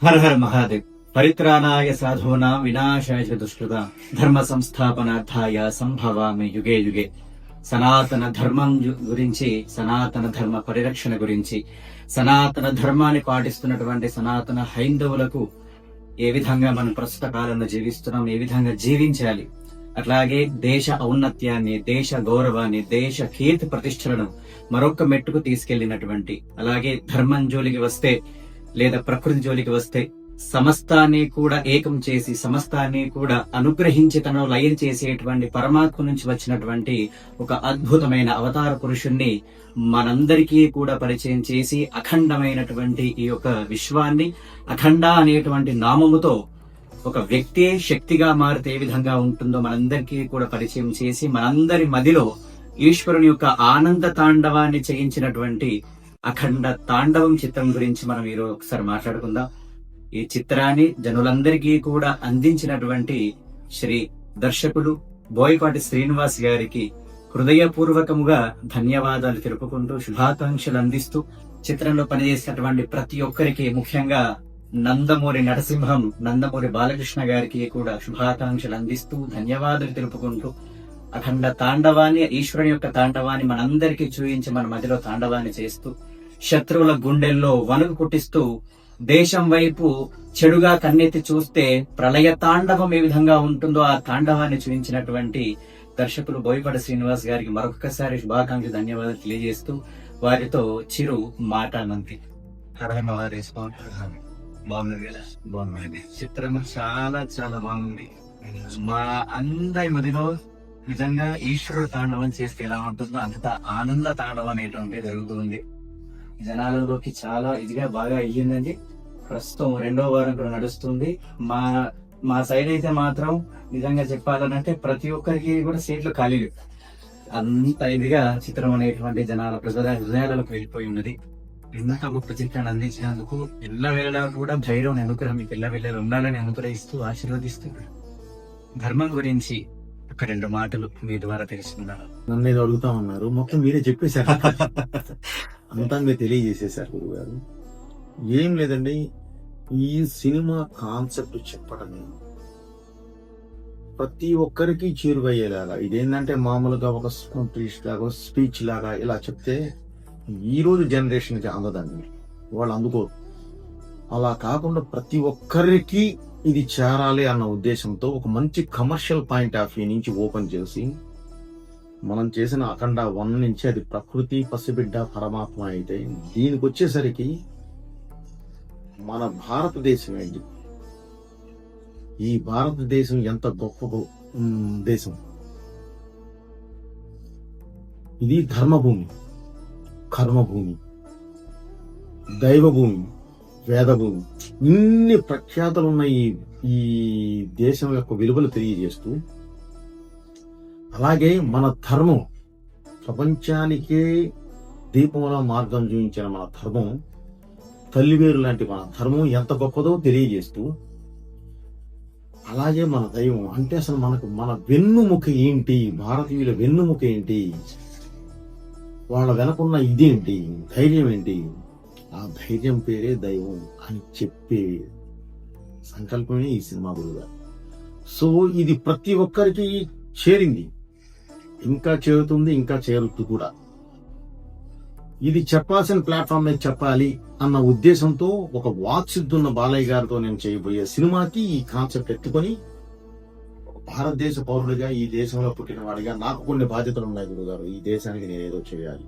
హర హర మహాదేవ్ పరిత్రాణాయ సాధూనా వినాశాయ దుష్టుగా దుష్కృత ధర్మ సంస్థాపనార్థాయ సంభవామి యుగే యుగే సనాతన ధర్మం గురించి సనాతన ధర్మ పరిరక్షణ గురించి సనాతన ధర్మాన్ని పాటిస్తున్నటువంటి సనాతన హైందవులకు ఏ విధంగా మనం ప్రస్తుత కాలంలో జీవిస్తున్నాం ఏ విధంగా జీవించాలి అట్లాగే దేశ ఔన్నత్యాన్ని దేశ గౌరవాన్ని దేశ కీర్తి ప్రతిష్టలను మరొక మెట్టుకు తీసుకెళ్ళినటువంటి అలాగే ధర్మం జోలికి వస్తే లేదా ప్రకృతి జోలికి వస్తే సమస్తాన్ని కూడా ఏకం చేసి సమస్తాన్ని కూడా అనుగ్రహించి తనను లయం చేసేటువంటి పరమాత్మ నుంచి వచ్చినటువంటి ఒక అద్భుతమైన అవతార పురుషుణ్ణి మనందరికీ కూడా పరిచయం చేసి అఖండమైనటువంటి ఈ యొక్క విశ్వాన్ని అఖండ అనేటువంటి నామముతో ఒక వ్యక్తి శక్తిగా మారితే ఏ విధంగా ఉంటుందో మనందరికీ కూడా పరిచయం చేసి మనందరి మదిలో ఈశ్వరుని యొక్క ఆనంద తాండవాన్ని చేయించినటువంటి అఖండ తాండవం చిత్రం గురించి మనం ఈరోజు ఒకసారి మాట్లాడుకుందాం. ఈ చిత్రాన్ని జనులందరికీ కూడా అందించినటువంటి శ్రీ దర్శకులు బోయపాటి శ్రీనివాస్ గారికి హృదయపూర్వకముగా ధన్యవాదాలు తెలుపుకుంటూ శుభాకాంక్షలు అందిస్తూ చిత్రంలో పనిచేసినటువంటి ప్రతి ఒక్కరికి ముఖ్యంగా నందమూరి నరసింహం నందమూరి బాలకృష్ణ గారికి కూడా శుభాకాంక్షలు అందిస్తూ ధన్యవాదాలు తెలుపుకుంటూ అఖండ తాండవాన్ని ఈశ్వరుని యొక్క తాండవాన్ని మనందరికీ చూయించి మన మధ్యలో తాండవాన్ని చేస్తూ శత్రువుల గుండెల్లో వణుకు పుట్టిస్తూ దేశం వైపు చెడుగా కన్నెత్తి చూస్తే ప్రళయ తాండవం ఏ విధంగా ఉంటుందో ఆ తాండవాన్ని చూపించినటువంటి దర్శకులు బోయపాటి శ్రీనివాస్ గారికి మరొకసారి శుభాకాంక్ష ధన్యవాదాలు తెలియజేస్తూ వారితో చిరు కదా? బాగుంది చిత్రం చాలా చాలా బాగుంది. మా అందరి మదిలో నిజంగా ఈశ్వరుడు తాండవం చేస్తే ఎలా ఉంటుందో అంత ఆనంద తాండవం అనేటువంటి జరుగుతుంది జనాలలోకి చాలా ఇదిగా బాగా అయ్యిందండి. ప్రస్తుతం రెండో వారం కూడా నడుస్తుంది. మా మా సైడ్ అయితే మాత్రం నిజంగా చెప్పాలనంటే ప్రతి ఒక్కరికి కూడా సీట్లు ఖాళీ లేవు. అంత ఇదిగా చిత్రం అనేటువంటి జనాల ప్రజల హృదయాలకు వెళ్ళిపోయి ఉన్నది. ఇంత గొప్ప చిత్రాన్ని అందించినందుకు ఎల్ల వేళలా కూడా ధైర్యం అనుగ్రహం మీకు ఎల్ల వేళలు ఉండాలని అనుగ్రహిస్తూ ఆశీర్వదిస్తూ ధర్మం గురించి ఒక రెండు మాటలు మీ ద్వారా తెలుసుకున్నాను నన్ను అడుగుతా ఉన్నారు. మొత్తం మీరే చెప్పేశారు. అంతా మీరు తెలియజేసేశారు గురువు గారు ఏం లేదండి ఈ సినిమా కాన్సెప్ట్ చెప్పడమే. ప్రతి ఒక్కరికి చేరువయ్యేలాగా ఇదేంటంటే మామూలుగా ఒక స్పీచ్ లాగా స్పీచ్ లాగా ఇలా చెప్తే ఈరోజు జనరేషన్కి జనరేషన్ అందదండి. వాళ్ళు అందుకోరు. అలా కాకుండా ప్రతి ఒక్కరికి ఇది చేరాలి అన్న ఉద్దేశంతో ఒక మంచి కమర్షియల్ పాయింట్ ఆఫ్ వ్యూ నుంచి ఓపెన్ చేసి మనం చేసిన అఖండ వన్ నుంచి అది ప్రకృతి పసిబిడ్డ పరమాత్మ అయితే దీనికి వచ్చేసరికి మన భారతదేశం ఏంటి? ఈ భారతదేశం ఎంత గొప్ప దేశం? ఇది ధర్మభూమి కర్మభూమి దైవభూమి వేదభూమి. ఇన్ని ప్రఖ్యాతలు ఉన్న ఈ ఈ దేశం యొక్క విలువలు తెలియజేస్తూ అలాగే మన ధర్మం ప్రపంచానికే దీపంలో మార్గం చూపించిన మన ధర్మం తల్లివేరు లాంటి మన ధర్మం ఎంత గొప్పదో తెలియజేస్తూ అలాగే మన దైవం. అంటే అసలు మనకు మన వెన్నుముక ఏంటి? భారతీయుల వెన్నుముక ఏంటి? వాళ్ళ వెనకున్న ఇదేంటి? ధైర్యం ఏంటి? ఆ ధైర్యం పేరే దైవం అని చెప్పే సంకల్పమే ఈ సినిమా గురుగా సో ఇది ప్రతి ఒక్కరికి చేరింది. ఇంకా చేరుతుంది ఇంకా చేరుతుంది కూడా. ఇది చెప్పాల్సిన ప్లాట్ఫామ్ మీద చెప్పాలి అన్న ఉద్దేశంతో ఒక వాక్సిద్ధున్న బాలయ్య గారితో నేను చేయబోయే సినిమాకి ఈ కాన్సెప్ట్ ఎత్తుకొని భారతదేశ పౌరుడిగా ఈ దేశంలో పుట్టిన వాడిగా నాకు కొన్ని బాధ్యతలు ఉన్నాయి గురుగారు. ఈ దేశానికి నేను ఏదో చేయాలి.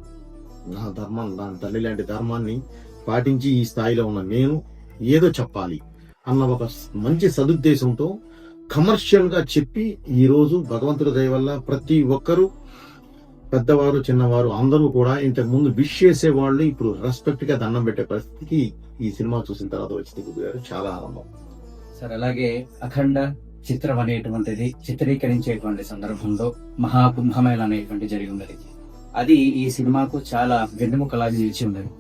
నా ధర్మం నా తల్లి లాంటి ధర్మాన్ని పాటించి ఈ స్థాయిలో ఉన్న నేను ఏదో చెప్పాలి అన్న ఒక మంచి సదుద్దేశంతో కమర్షియల్గా చెప్పి ఈ రోజు భగవంతుడి దయ వల్ల ప్రతి ఒక్కరూ పెద్దవారు చిన్నవారు అందరూ కూడా ఇంతకు ముందు విష్ చేసే వాళ్ళు ఇప్పుడు రెస్పెక్ట్గా దండం పెట్టే పరిస్థితికి ఈ సినిమా చూసిన తర్వాత వచ్చింది గారు. చాలా ఆనందం. సార్ అలాగే అఖండ చిత్రం అనేటువంటిది చిత్రీకరించేటువంటి సందర్భంలో మహాకుంభమేళ అనేటువంటి జరిగి ఉన్నది. అది ఈ సినిమాకు చాలా వెన్నెముకలాగా నిలిచి ఉన్నది.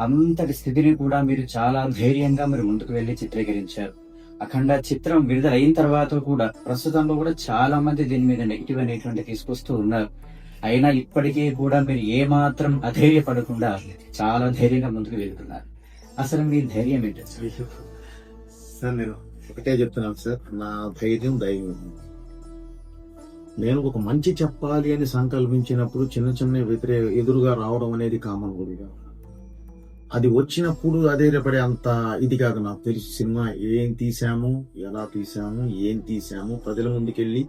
అంతటి స్థితిని కూడా మీరు చాలా ధైర్యంగా మీరు ముందుకు వెళ్ళి చిత్రీకరించారు. అఖండ చిత్రం విడుదల అయిన తర్వాత కూడా ప్రస్తుతంలో కూడా చాలా మంది దీని మీద నెగిటివ్ అనేటువంటి తీసుకొస్తూ ఉన్నారు. అయినా ఇప్పటికీ కూడా మీరు ఏమాత్రం అధైర్యపడకుండా చాలా ధైర్యంగా ముందుకు వెళ్తున్నారు. అసలు మీ ధైర్యం ఏంటి? సార్ నేను ఒకటే చెప్తున్నాను సార్ నా ధైర్యం దైవం. నేను ఒక మంచి చెప్పాలి అని సంకల్పించినప్పుడు చిన్న చిన్న వ్యతిరేక ఎదురుగా రావడం అనేది కామన్ గురిగా అది వచ్చినప్పుడు అదే రేపడే అంత ఇది కాదు నాకు తెలుసు సినిమా ఏం తీసాము ఎలా తీసాము ఏం తీసాము ప్రజల ముందుకెళ్ళి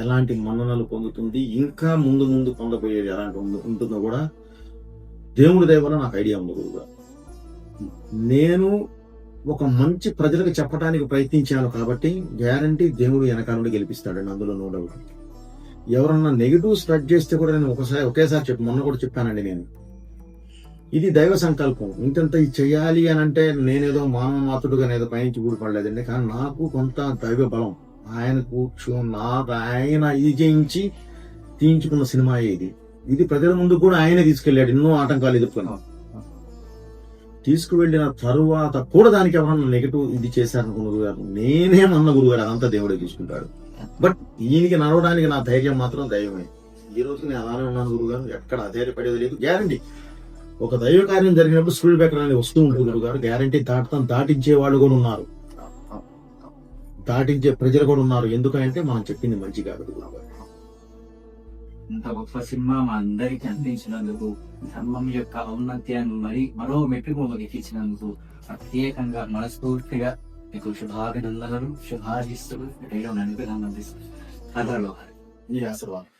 ఎలాంటి మన్ననలు పొందుతుంది ఇంకా ముందు ముందు పొందబోయేది ఎలాంటి ఉంటుందో కూడా దేవుడి దయ వల్ల నాకు ఐడియా ఉంది కూడా. నేను ఒక మంచి ప్రజలకు చెప్పడానికి ప్రయత్నించాను కాబట్టి గ్యారంటీ దేవుడు వెనకాల నుండి గెలిపిస్తాడండి అందులో నో డౌట్. ఎవరన్నా నెగిటివ్ స్ప్రెడ్ చేస్తే కూడా నేను ఒకసారి ఒకేసారి చెప్పి మొన్న కూడా చెప్పానండి నేను. ఇది దైవ సంకల్పం. ఇంతంత ఇది చెయ్యాలి అని అంటే నేనేదో మానవ మాతుడుగా ఏదో పైనుంచి ఊడిపడలేదండి. కానీ నాకు కొంత దైవ బలం. ఆయన కూర్చో నా ఆయన ఇది చేయించి తీయించుకున్న సినిమా ఇది. ఇది ప్రజల ముందు కూడా ఆయనే తీసుకెళ్ళాడు. ఎన్నో ఆటంకాలు ఎదుర్కొన్నాం తీసుకువెళ్ళిన తరువాత కూడా దానికి ఎవరన్నా నెగిటివ్ ఇది చేశారనుకున్న గురుగారు? నేనేమన్న గురుగారు? అదంతా దేవుడే చూసుకుంటాడు. బట్ ఈయనకి నడవడానికి నా ధైర్యం మాత్రం దైవమే. ఈ రోజు నేను అలానే ఉన్నాను గురుగారు. ఎక్కడ అధైర్యపడేది లేదు. గ్యారంటీ. ఒక దైవ కార్యం జరిగినప్పుడు స్పీడ్ బ్రేకర్ అనేది వస్తూ ఉంటుంది గురుగారు గ్యారంటీ దాటుతాం దాటించే వాళ్ళు కూడా ఉన్నారు. దాటించే ప్రజలు కూడా ఉన్నారు. ఎందుకంటే మనం చెప్పింది మంచి కాదు ఇంత గొప్ప సినిమా మా అందరికి అందించినందుకు ధర్మం యొక్క ఔన్నత్యాన్ని మరి మరో మెట్టుకు ఎక్కించినందుకు ప్రత్యేకంగా మనస్ఫూర్తిగా మీకు శుభాభినందనలు శుభాశిస్తులు. నడిపి అందిస్తుంది కథలో ఈ ఆశీర్వాదం.